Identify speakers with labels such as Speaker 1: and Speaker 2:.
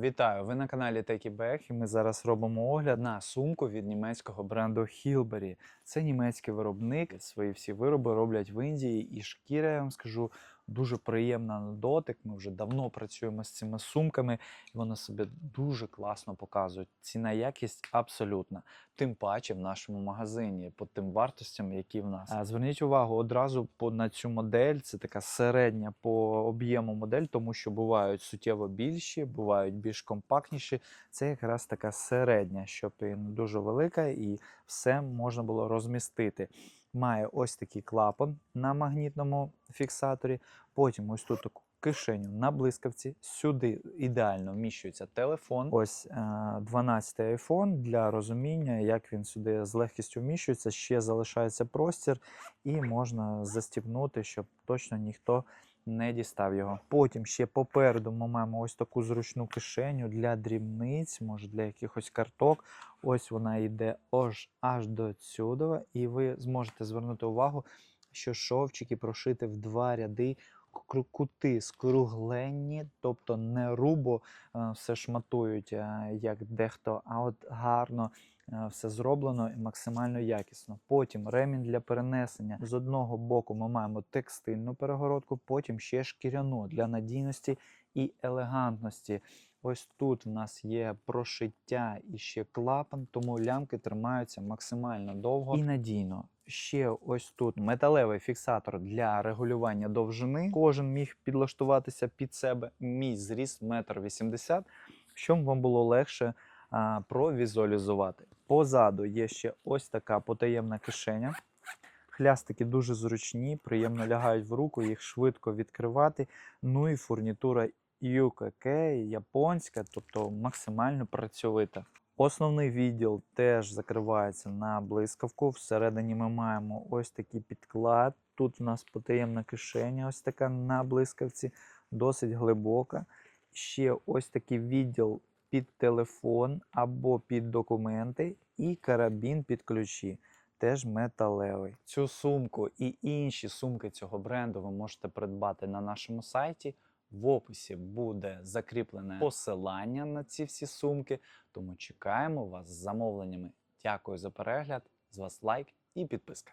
Speaker 1: Вітаю! Ви на каналі TechieBag і ми зараз робимо огляд на сумку від німецького бренду Hilberry. Це німецький виробник. Свої всі вироби роблять в Індії, і шкіра, я вам скажу, дуже приємна на дотик. Ми вже давно працюємо з цими сумками, і вони себе дуже класно показують. Ціна якість абсолютна. Тим паче в нашому магазині по тим вартостям, які в нас. Зверніть увагу одразу по на цю модель. Це така середня по об'єму модель, тому що бувають суттєво більші, бувають більш компактніші. Це якраз така середня, щоб і не дуже велика, і все можна було розмістити. Має ось такий клапан на магнітному фіксаторі. Потім ось тут таку кишеню на блискавці. Сюди ідеально вміщується телефон. Ось 12 й iPhone для розуміння, як він сюди з легкістю вміщується. Ще залишається простір, і можна застібнути, щоб точно ніхто не дістав його. Потім ще попереду ми маємо ось таку зручну кишеню для дрібниць, може для якихось карток. Ось вона йде аж, аж до цюдова, і ви зможете звернути увагу, що шовчики прошити в два ряди. Кути скругленні, тобто не рубо е, все шматують, е, як дехто, а от гарно е, все зроблено і максимально якісно. Потім ремінь для перенесення. З одного боку ми маємо текстильну перегородку, потім ще шкіряну для надійності і елегантності. Ось тут в нас є прошиття і ще клапан, тому лямки тримаються максимально довго і надійно. Ще ось тут металевий фіксатор для регулювання довжини. Кожен міг підлаштуватися під себе. Мій зріст 1,80 м, щоб вам було легше а, провізуалізувати. Позаду є ще ось така потаємна кишеня. Хлястики дуже зручні, приємно лягають в руку, їх швидко відкривати. Ну і фурнітура UKK, японська, тобто максимально працьовита. Основний відділ теж закривається на блискавку. Всередині ми маємо ось такий підклад. Тут у нас потаємна кишеня, ось така на блискавці, досить глибока. Ще ось такий відділ під телефон або під документи, і карабін під ключі. Теж металевий. Цю сумку і інші сумки цього бренду ви можете придбати на нашому сайті. В описі буде закріплене посилання на ці всі сумки, тому чекаємо вас з замовленнями. Дякую за перегляд. З вас лайк і підписка.